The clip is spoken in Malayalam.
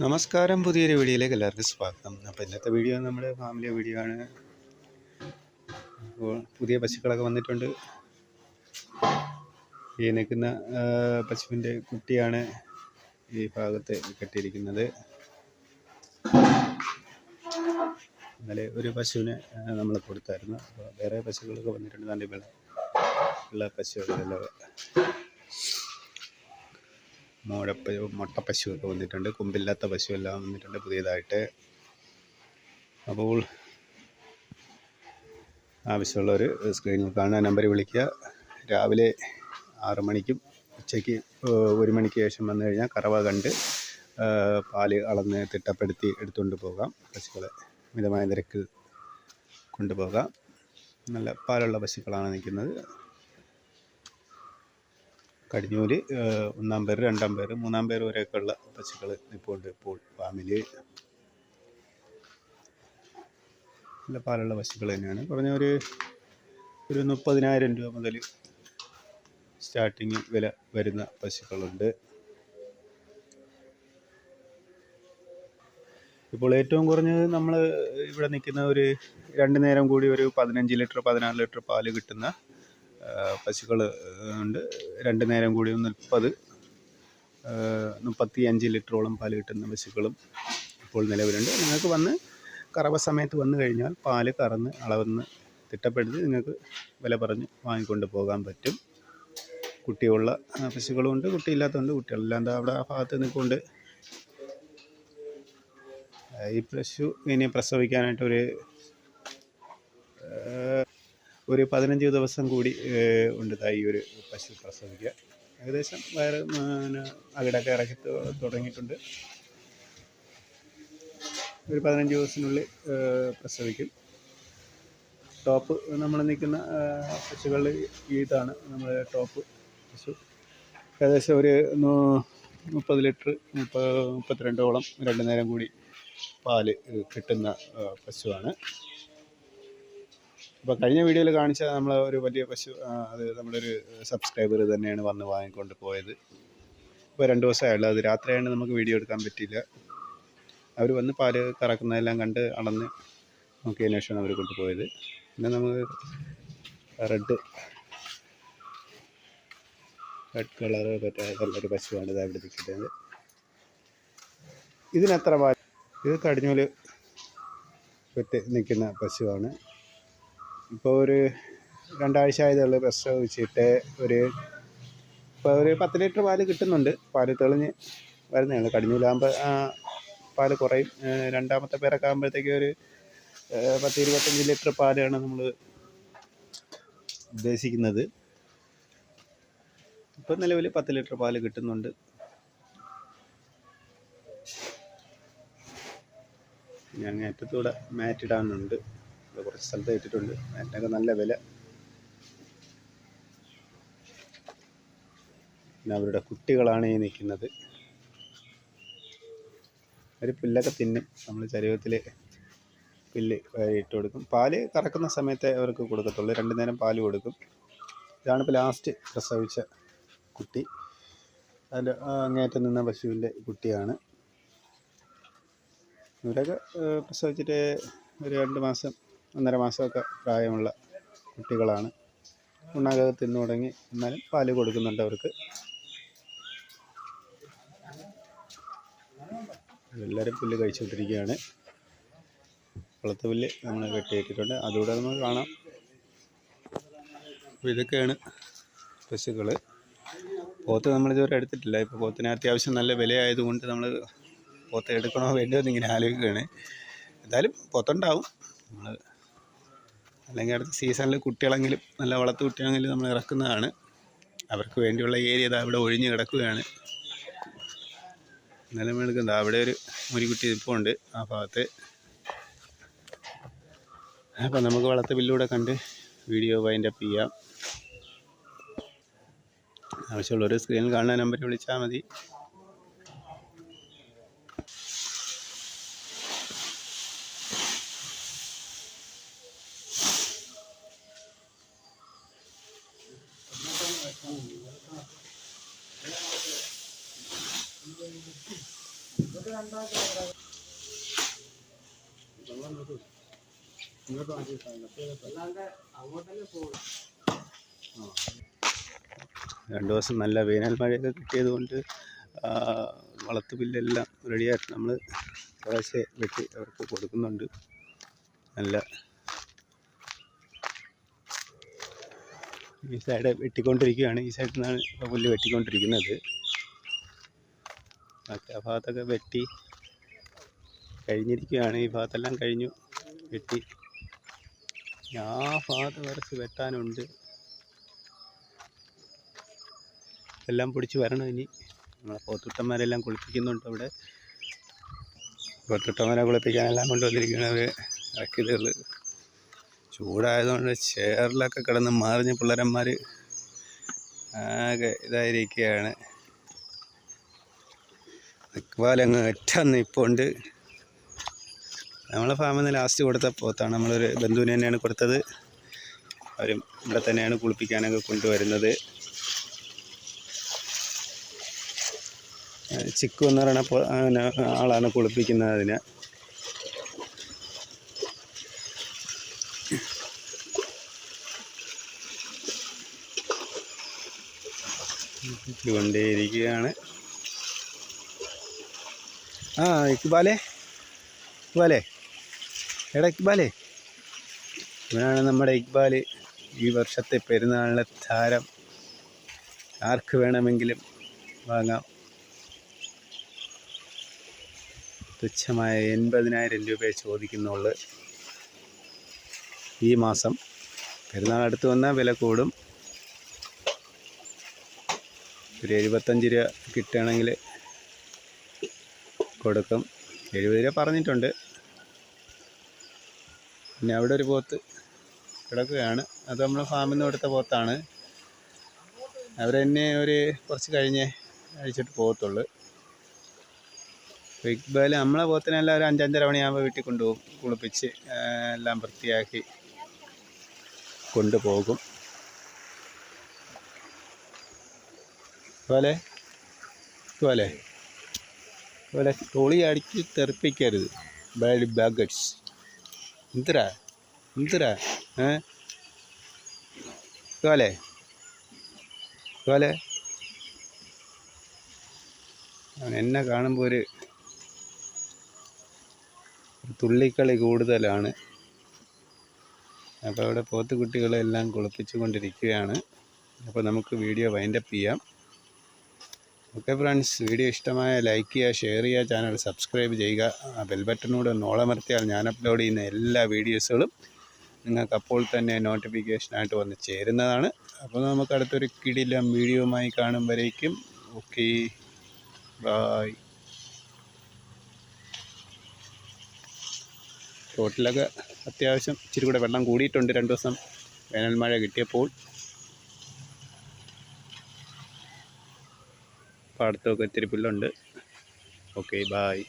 നമസ്കാരം പുതിയൊരു വീഡിയോയിലേക്ക് എല്ലാവർക്കും സ്വാഗതം. അപ്പോൾ ഇന്നത്തെ വീഡിയോ നമ്മുടെ ഫാമിലി വീഡിയോ ആണ്. അപ്പോൾ പുതിയ പശുക്കളൊക്കെ വന്നിട്ടുണ്ട്. ഈ നിൽക്കുന്ന പശുവിന്റെ കുട്ടിയാണ് ഈ ഭാഗത്ത് കെട്ടിയിരിക്കുന്നത്. ഇന്നലെ ഒരു പശുവിനെ നമ്മൾ കൊടുത്തായിരുന്നു. അപ്പോൾ വേറെ പശുക്കളൊക്കെ വന്നിട്ടുണ്ട്. നല്ല വെള്ള ഉള്ള പശുക്കളെല്ലാം മോഴപ്പ മുട്ടപ്പശുവൊക്കെ വന്നിട്ടുണ്ട്. കൊമ്പില്ലാത്ത പശുവെല്ലാം വന്നിട്ടുണ്ട് പുതിയതായിട്ട്. അപ്പോൾ ആവശ്യമുള്ളവർ സ്ക്രീനിൽ കാണുന്ന നമ്പർ വിളിക്കുക. രാവിലെ ആറ് മണിക്കും ഉച്ചയ്ക്ക് ഒരു മണിക്ക് ശേഷം വന്നു കഴിഞ്ഞാൽ കറവ കണ്ട് പാൽ അളന്ന് തിട്ടപ്പെടുത്തി എടുത്തുകൊണ്ട് പോകാം. പശുക്കളെ മിതമായ നിരക്കിൽ കൊണ്ടുപോകാം. നല്ല പാലുള്ള പശുക്കളാണ് നിൽക്കുന്നത്. കടിഞ്ഞൂര് ഏഹ്, ഒന്നാം പേര് രണ്ടാം പേര് മൂന്നാം പേര് വരെയൊക്കെ ഉള്ള പശുക്കൾ ഉണ്ട് ഇപ്പോൾ ഫാമിലി. നല്ല പാലുള്ള പശുക്കൾ തന്നെയാണ്. കുറഞ്ഞ ഒരു ഒരു മുപ്പതിനായിരം രൂപ മുതൽ സ്റ്റാർട്ടിങ് വില വരുന്ന പശുക്കളുണ്ട്. ഇപ്പോൾ ഏറ്റവും കുറഞ്ഞത് നമ്മൾ ഇവിടെ നിൽക്കുന്ന ഒരു രണ്ട് നേരം കൂടി ഒരു പതിനഞ്ച് ലിറ്റർ പതിനാറ് ലിറ്റർ പാൽ കിട്ടുന്ന പശുക്കൾ ഉണ്ട്. രണ്ട് നേരം കൂടി മുപ്പത് മുപ്പത്തി അഞ്ച് ലിറ്ററോളം പാൽ കിട്ടുന്ന പശുക്കളും ഇപ്പോൾ നിലവിലുണ്ട്. നിങ്ങൾക്ക് വന്ന് കറവ സമയത്ത് വന്നു കഴിഞ്ഞാൽ പാൽ കറന്ന് അളവെന്ന് തിട്ടപ്പെടുത്തി നിങ്ങൾക്ക് വില പറഞ്ഞ് വാങ്ങിക്കൊണ്ട് പോകാൻ പറ്റും. കുട്ടിയുള്ള പശുക്കളുമുണ്ട് കുട്ടിയില്ലാത്തതുണ്ട് കുട്ടികളെല്ലാം അവിടെ ആ ഭാഗത്ത് നിൽക്കുന്നുണ്ട് ഈ പശു ഇനി പ്രസവിക്കാനായിട്ട് ഒരു പതിനഞ്ച് ദിവസം കൂടി ഉണ്ടതായി ഒരു പശു പ്രസവിക്കുക. ഏകദേശം വയറ് അകിടൊക്കെ ഇറക്കി തുടങ്ങിയിട്ടുണ്ട്. ഒരു പതിനഞ്ച് ദിവസത്തിനുള്ളിൽ പ്രസവിക്കും. ടോപ്പ് നമ്മൾ നിൽക്കുന്ന ഏഹ്, പശുകളിൽ ഇതാണ് നമ്മുടെ ടോപ്പ് പശു. ഏകദേശം ഒരു മുപ്പത് ലിറ്റർ മുപ്പ മുപ്പത്തിരണ്ടോളം രണ്ടു നേരം കൂടി പാൽ കിട്ടുന്ന പശുവാണ്. അപ്പോൾ കഴിഞ്ഞ വീഡിയോയിൽ കാണിച്ച നമ്മൾ ഒരു വലിയ പശു അത് നമ്മുടെ ഒരു സബ്സ്ക്രൈബർ തന്നെയാണ് വന്ന് വാങ്ങിക്കൊണ്ട് പോയത്. ഇപ്പോൾ രണ്ട് ദിവസമായുള്ളൂ. അത് രാത്രിയാണ് നമുക്ക് വീഡിയോ എടുക്കാൻ പറ്റിയില്ല. അവർ വന്ന് പാൽ കറക്കുന്നതെല്ലാം കണ്ട് അളന്ന് നോക്കിയതിന് ശേഷമാണ് അവർ കൊണ്ടുപോയത് പിന്നെ നമുക്ക് റെഡ് റെഡ് കളർ പറ്റാത്തൊരു പശുവാണ് ഇത് അവിടെ നിൽക്കുന്നത്. ഇതിനെത്ര പാൽ ഇത് കടിഞ്ഞൂൽ പെറ്റ് നിൽക്കുന്ന പശുവാണ്. ഇപ്പോൾ ഒരു രണ്ടാഴ്ച ആയതേ ഉള്ളൂ പ്രസവിച്ചിട്ട് ഒരു ഇപ്പോൾ ഒരു പത്ത് ലിറ്റർ പാൽ കിട്ടുന്നുണ്ട്. പാൽ തെളിഞ്ഞ് വരുന്നേ ഉള്ളൂ. കടിഞ്ഞൂലാകുമ്പോൾ പാൽ കുറയും. രണ്ടാമത്തെ പേരൊക്കെ ആകുമ്പോഴത്തേക്ക് ഒരു പത്ത് ഇരുപത്തഞ്ച് ലിറ്റർ പാലാണ് നമ്മൾ ഉദ്ദേശിക്കുന്നത്. ഇപ്പം നിലവിൽ പത്ത് ലിറ്റർ പാൽ കിട്ടുന്നുണ്ട്. ഞാൻ അറ്റത്തൂടെ ഇവിടെ കുറച്ച് സ്ഥലത്ത് ഇട്ടിട്ടുണ്ട് മാറ്റിനൊക്കെ നല്ല വില. പിന്നെ അവരുടെ കുട്ടികളാണ് ഈ നിൽക്കുന്നത്. ഒരു പുല്ലൊക്കെ തിന്നും. നമ്മൾ ചരിവത്തിൽ പുല്ല് ഇട്ട് കൊടുക്കും. പാൽ കറക്കുന്ന സമയത്തെ അവർക്ക് കൊടുക്കത്തുള്ളൂ. രണ്ട് നേരം പാൽ കൊടുക്കും. ഇതാണ് ഇപ്പോൾ ലാസ്റ്റ് പ്രസവിച്ച കുട്ടി. അതിന്റെ അങ്ങേറ്റം നിന്ന പശുവിന്റെ കുട്ടിയാണ്. ഇവരൊക്കെ പ്രസവിച്ചിട്ട് ഒരു രണ്ട് മാസം ഒന്നര മാസമൊക്കെ പ്രായമുള്ള കുട്ടികളാണ്. ഉണ്ണാകത്ത് തിന്നു തുടങ്ങി. എന്നാലും പാൽ കൊടുക്കുന്നുണ്ട് അവർക്ക്. എല്ലാവരും പുല്ല് കഴിച്ചുകൊണ്ടിരിക്കുകയാണ്. വെളുത്ത പുല്ല് നമ്മൾ കെട്ടിയിട്ടിട്ടുണ്ട് അതുകൂടെ നമുക്ക് കാണാം. അപ്പോൾ ഇതൊക്കെയാണ് പശുക്കൾ. പോത്ത് നമ്മളിതുവരെ എടുത്തിട്ടില്ല. ഇപ്പോൾ പോത്തിന് അത്യാവശ്യം നല്ല വിലയായതുകൊണ്ട് നമ്മൾ പോത്ത് എടുക്കണോ വേണ്ടോ എന്ന് ഇങ്ങനെ ആലോചിക്കുകയാണ്. എന്തായാലും പോത്തുണ്ടാവും. നമ്മൾ അല്ലെങ്കിൽ അടുത്ത സീസണിൽ കുട്ടികളെങ്കിലും നല്ല വളർത്തു കുട്ടിയാണെങ്കിലും നമ്മൾ ഇറക്കുന്നതാണ്. അവർക്ക് വേണ്ടിയുള്ള ഏരിയ ഇതാ ഇവിടെ ഒഴിഞ്ഞ് കിടക്കുകയാണ്. എന്നാലും എടുക്കുന്നത് അവിടെ ഒരു മുരിക്കുട്ടി ഇപ്പോൾ ഉണ്ട് ആ ഭാഗത്ത്. അപ്പം നമുക്ക് വളർത്ത ബില്ലൂടെ കണ്ട് വീഡിയോ വൈൻഡ് അപ്പ് ചെയ്യാം. ആവശ്യമുള്ളവർ സ്ക്രീനിൽ കാണുന്ന നമ്പറിൽ വിളിച്ചാൽ മതി. രണ്ട് ദിവസം നല്ല വേനൽ മഴയൊക്കെ കിട്ടിയത് കൊണ്ട് വളർത്തു പുല്ലെല്ലാം റെഡിയായിട്ട് നമ്മൾ കുറേശ്ശെ വെട്ടി അവർക്ക് കൊടുക്കുന്നുണ്ട്. നല്ല ഈ സൈഡ് വെട്ടിക്കൊണ്ടിരിക്കുകയാണ്. ഈ സൈഡിൽ നിന്നാണ് പുല്ല് വെട്ടിക്കൊണ്ടിരിക്കുന്നത്. മറ്റേ ഭാഗത്തൊക്കെ വെട്ടി കഴിഞ്ഞിരിക്കുകയാണ്. ഈ ഭാഗത്തെല്ലാം കഴിഞ്ഞു. വെട്ടി. ആ ഭാഗത്ത് കുറച്ച് വെട്ടാനുണ്ട്. എല്ലാം പിടിച്ച് വരണം ഇനി. നമ്മളെ പോത്തുട്ടന്മാരെല്ലാം കുളിപ്പിക്കുന്നുണ്ട് അവിടെ. പോത്തുട്ടന്മാരെ കുളിപ്പിക്കാനെല്ലാം കൊണ്ടുവന്നിരിക്കുന്നത് ഇറക്കിയതുകൾ ചൂടായതുകൊണ്ട് ചേറിലൊക്കെ കിടന്ന് മാറിഞ്ഞ പിള്ളേരന്മാർ ആകെ ഇതായിരിക്കുകയാണ്. ഇക്ബാലങ്ങ് ഒറ്റ നിപ്പുണ്ട്. നമ്മളെ ഫാമിൽ നിന്ന് ലാസ്റ്റ് കൊടുത്ത പോത്താണ്. നമ്മളൊരു ബന്ധുവിന് തന്നെയാണ് കൊടുത്തത്. അവരും ഇവിടെ തന്നെയാണ് കുളിപ്പിക്കാനൊക്കെ കൊണ്ടുവരുന്നത്. ചിക്ക് എന്ന് പറയുന്ന ആളാണ് കുളിപ്പിക്കുന്നത് അതിനെ. കൊണ്ടേയിരിക്കുകയാണ് ആ ഇക്ബാലേ. ഇക്ബാലേ. എടാ ഇക്ബാലേ. ഇവനാണ് നമ്മുടെ ഇക്ബാൽ ഈ വർഷത്തെ പെരുന്നാളിലെ താരം. ആർക്ക് വേണമെങ്കിലും വാങ്ങാം. തുച്ഛമായ എൺപതിനായിരം രൂപയെ ചോദിക്കുന്നുള്ളു. ഈ മാസം പെരുന്നാൾ അടുത്ത് വന്നാൽ വില കൂടും. ഒരു എഴുപത്തഞ്ച് രൂപ കിട്ടുകയാണെങ്കിൽ കൊടുക്കും. എഴുപത് രൂപ പറഞ്ഞിട്ടുണ്ട്. പിന്നെ അവിടെ ഒരു പോത്ത് കിടക്കുകയാണ്. അത് നമ്മൾ ഫാമിൽ നിന്ന് കൊടുത്ത പോത്താണ്. അവരെന്നെ ഒരു കുറച്ച് കഴിഞ്ഞ് അഴിച്ചിട്ട് പോകത്തുള്ളൂ. ബിഗ് ബാൽ നമ്മളെ പോത്തിനെല്ലാം ഒരു അഞ്ചഞ്ചര മണിയാകുമ്പോൾ വീട്ടിൽ കൊണ്ടുപോകും കുളിപ്പിച്ച് എല്ലാം വൃത്തിയാക്കി കൊണ്ടുപോകും. അതുപോലെ പോലെ പോലെ തൊളി അടിച്ച് തെറിപ്പിക്കരുത്. ബാഡ് ബാഗറ്റ്സ് എന്തിരാ? എന്തിരാ? ഏ? എന്നെ കാണുമ്പോൾ ഒരു തുള്ളിക്കളി കൂടുതലാണ്. അപ്പോൾ അവിടെ പോത്തുകുട്ടികളെല്ലാം കുളിപ്പിച്ചു കൊണ്ടിരിക്കുകയാണ് അപ്പോൾ നമുക്ക് വീഡിയോ വൈൻഡപ്പ് ചെയ്യാം. ഓക്കെ ഫ്രണ്ട്സ് വീഡിയോ ഇഷ്ടമായ ലൈക്ക് ചെയ്യുക ഷെയർ ചെയ്യുക ചാനൽ സബ്സ്ക്രൈബ് ചെയ്യുക. ആ ബെൽ ഓളമർത്തിയാൽ ഞാൻ അപ്ലോഡ് ചെയ്യുന്ന എല്ലാ വീഡിയോസുകളും നിങ്ങൾക്ക് അപ്പോൾ തന്നെ നോട്ടിഫിക്കേഷനായിട്ട് വന്ന് ചേരുന്നതാണ്. അപ്പോൾ നമുക്ക് അടുത്തൊരു കിടിലം വീഡിയോയുമായി കാണും ഓക്കെ ബായ് തോട്ടിലൊക്കെ അത്യാവശ്യം ഇച്ചിരി കൂടെ വെള്ളം കൂടിയിട്ടുണ്ട്. രണ്ട് ദിവസം വേനൽ മഴ കിട്ടിയപ്പോൾ പാടത്തൊക്കെ ഇത്തിരി പുല്ലുണ്ട്. Okay bye